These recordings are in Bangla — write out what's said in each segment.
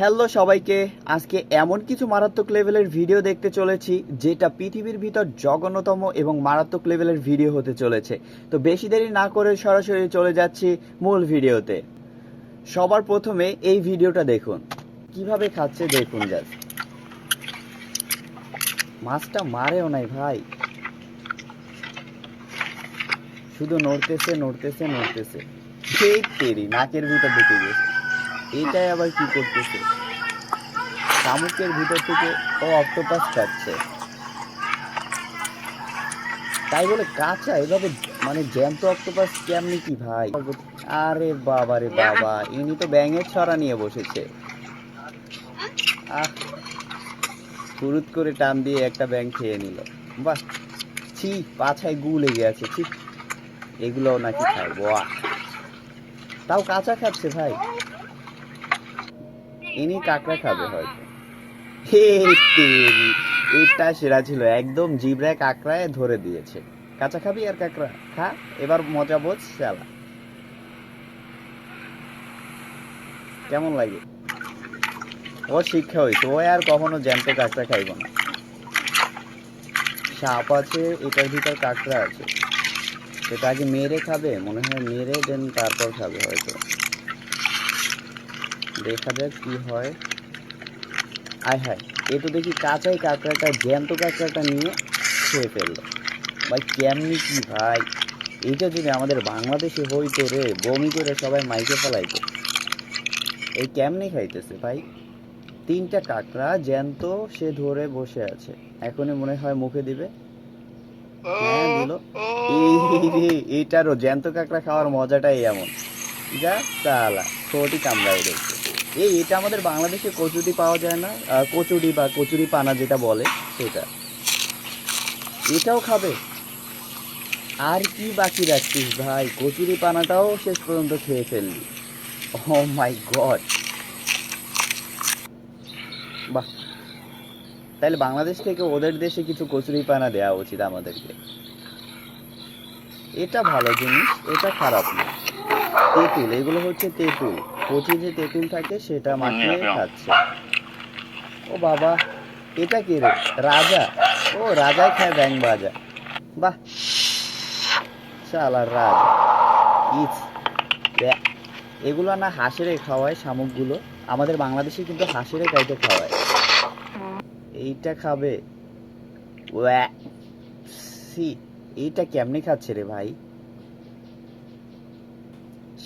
হ্যালো সবাইকে, আজকে এমন কিছু মারাত্মক লেভেলের ভিডিও দেখতে চলেছি, যেটা পৃথিবীর ভিতর জঘন্যতম এবং মারাত্মক লেভেলের ভিডিও হতে চলেছে। তো বেশি দেরি না করে সরাসরি চলে যাচ্ছি মূল ভিডিওতে সবার প্রথমে এই ভিডিওটা দেখুন। কীভাবে খাচ্ছে দেখুন জাস্ট মাছটা মারেও নাই ভাই। শুধু নড়তেছে নড়তেছে নড়তেছে। সেই তেরি, নাকের ভিতর ঢুকে গেছে। এটাই আবার কি করতেছে? শামুকের ভিতর থেকে ও অক্টোপাস খাচ্ছে। তাই বলে কাঁচা, এভাবে মানে জ্যান্ত অক্টোপাস কেমনি কি ভাই? আরে বাবা রে বাবা, ইনি তো ব্যাঙের ছড়া নিয়ে বসেছে। আহ ফুরুত করে টান দিয়ে একটা ব্যাঙ খেয়ে নিল। বাহ, ছি, পাছায় গু লেগে আছে, ছি। এগুলোও নাকি খায়, বাহ। তাও কাঁচা খাচ্ছে ভাই। ইনি কাঁকড়া খাবে হয়তো। এটা সেরা ছিল। একদম জিব্রায় কাঁকড়ায় ধরে দিয়েছে। কাঁচা খাবি আর কাঁকড়া? খা, এবার মজা বোঝ চালা কেমন লাগে? ও শিক্ষা হয়েছে। ও আর কখনো জ্যান্ত কাঁকড়া খাইব না। সাপ আছে, এটার ভিতর কাঁকড়া আছে। সেটা আগে মেরে খাবে, মনে হয় মেরে দেন তারপর খাবে হয়তো। দেখা যাক কি হয়। আয় হায়, এ তো দেখি কাঁচাই কাঁকড়াটা, জ্যান্ত কাঁকড়াটা নিয়ে খেয়ে ফেলল। ভাই, কেমনি কি ভাই? এইটা যদি আমাদের বাংলাদেশে হইতো রে, বমি করে সবাই মাইকে ফেলাইতো। এই কেমনি খাইতেছে ভাই? তিনটা কাঁকড়া জ্যান্ত, সে ধরে বসে আছে। এখনই মনে হয় মুখে দিবে। হ্যাঁ দিল। এইটারও জ্যান্ত কাঁকড়া খাওয়ার মজাটাই এমন। যা চালা ছোটি কামড়ায় দেখছে এই এটা আমাদের বাংলাদেশে কচুরি পাওয়া যায় না। কচুরি বা কচুরি পানা যেটা বলে সেটা। এটাও খাবে। আর কি বাকি রাখছিস ভাই? কচুরি পানাটাও শেষ পর্যন্ত খেয়ে ফেললি ও মাই গড বাহ! তাহলে বাংলাদেশ থেকে ওদের দেশে কিছু কচুরি পানা দেওয়া উচিত আমাদেরকে। এটা ভালো জিনিস, এটা খারাপ না। তেঁতুল, এগুলো হচ্ছে তেঁতুল। কচি যে তেঁতুল থাকে সেটা মাখিয়ে খাচ্ছে। ও বাবা এটা কে রে? রাজা? ও রাজাই খায় ব্যাং বাজা। বাহ! শালার রাজা। ইস ব্যাক। এগুলো না হাঁসেরে খাওয়ায় শামুকগুলো। আমাদের বাংলাদেশে কিন্তু হাঁসেরে কাইতে খাওয়ায়। এইটা খাবে। ওয়া সি এইটা কেমনে খাচ্ছে রে ভাই?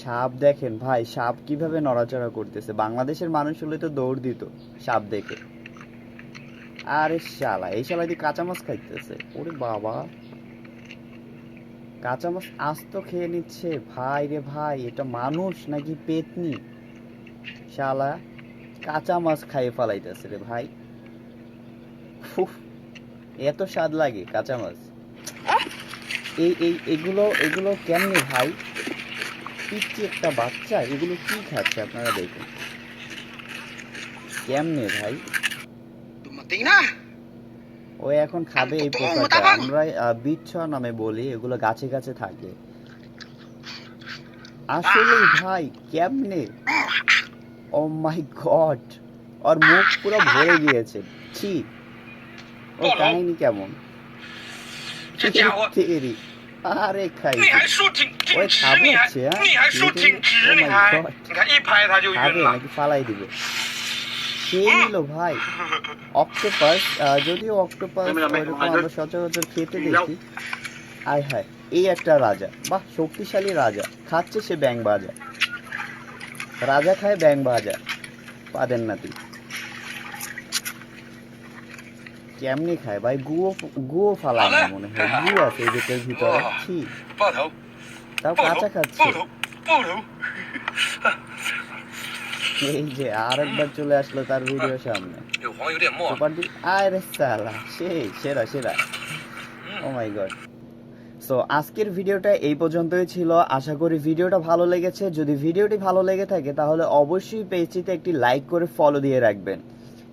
সাপ দেখেন ভাই, সাপ কীভাবে নড়াচড়া করতেছে? বাংলাদেশের মানুষ হলে তো দৌড় দিত সাপ দেখে। আরে শালা, এই শালা দিয়ে কাঁচা মাছ খাইতেছে? ওরে বাবা। কাঁচা মাছ আস্ত খেয়ে নিচ্ছে। ভাই রে ভাই, এটা মানুষ নাকি পেতনি? শালা, কাঁচা মাছ খাইয়ে ফালাইতেছে রে ভাই। এত স্বাদ লাগে কাঁচা মাছ। এই এই, এগুলো এগুলো কেমনি ভাই? পিচ্ছি একটা বাচ্চা এগুলো কি খাচ্ছে আপনারা দেখুন। কেমনে ভাই? ও এখন খাবে এই পোকাটা। আমরা বিচ্ছ নামে বলি এগুলো গাছে গাছে থাকে। আসলে ভাই কেমনে? ও মাই গড ওর মুখ পুরো ভরে গিয়েছে। ছি। ও কাহিনী কেমন? আরে খাই 挺挺 ওই 直， খাবে 你还 হচ্ছে হ্যাঁ? 你还竖挺直， Oh 你 my 还 God 你看一拍他就 খাবে 晕了。 নাকি ফালাই দিবে খেয়ে নিল ভাই অক্টোপাস যদিও অক্টোপাস ওইরকম আমরা সচরাচর খেতে দেখি আয় হায় এই একটা রাজা বাহ শক্তিশালী রাজা খাচ্ছে সে ব্যাং ভাজা রাজা খায় ব্যাং ভাজা পাদেন নাতি কেমনি খায় ভাই গুয়ো গুয়ো ফালায় না মনে হয় গু আছে এই ভেতর ভিতরে ছি 爆头， তাও কাঁচা খাচ্ছে এই যে আরেকবার চলে আসলো তার ভিডিও সামনে। আরে সালা সেই সেরা সেরা। ও মাই গড সো আজকের ভিডিওটা এই পর্যন্তই ছিল। আশা করি ভিডিওটা ভালো লেগেছে। যদি ভিডিওটি ভালো লেগে থাকে তাহলে অবশ্যই পেজটিতে একটি লাইক করে ফলো দিয়ে রাখবেন।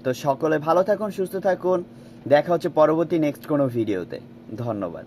তো সকলে ভালো থাকুন সুস্থ থাকুন। দেখা হচ্ছে পরবর্তী নেক্সট কোনো ভিডিওতে ধন্যবাদ।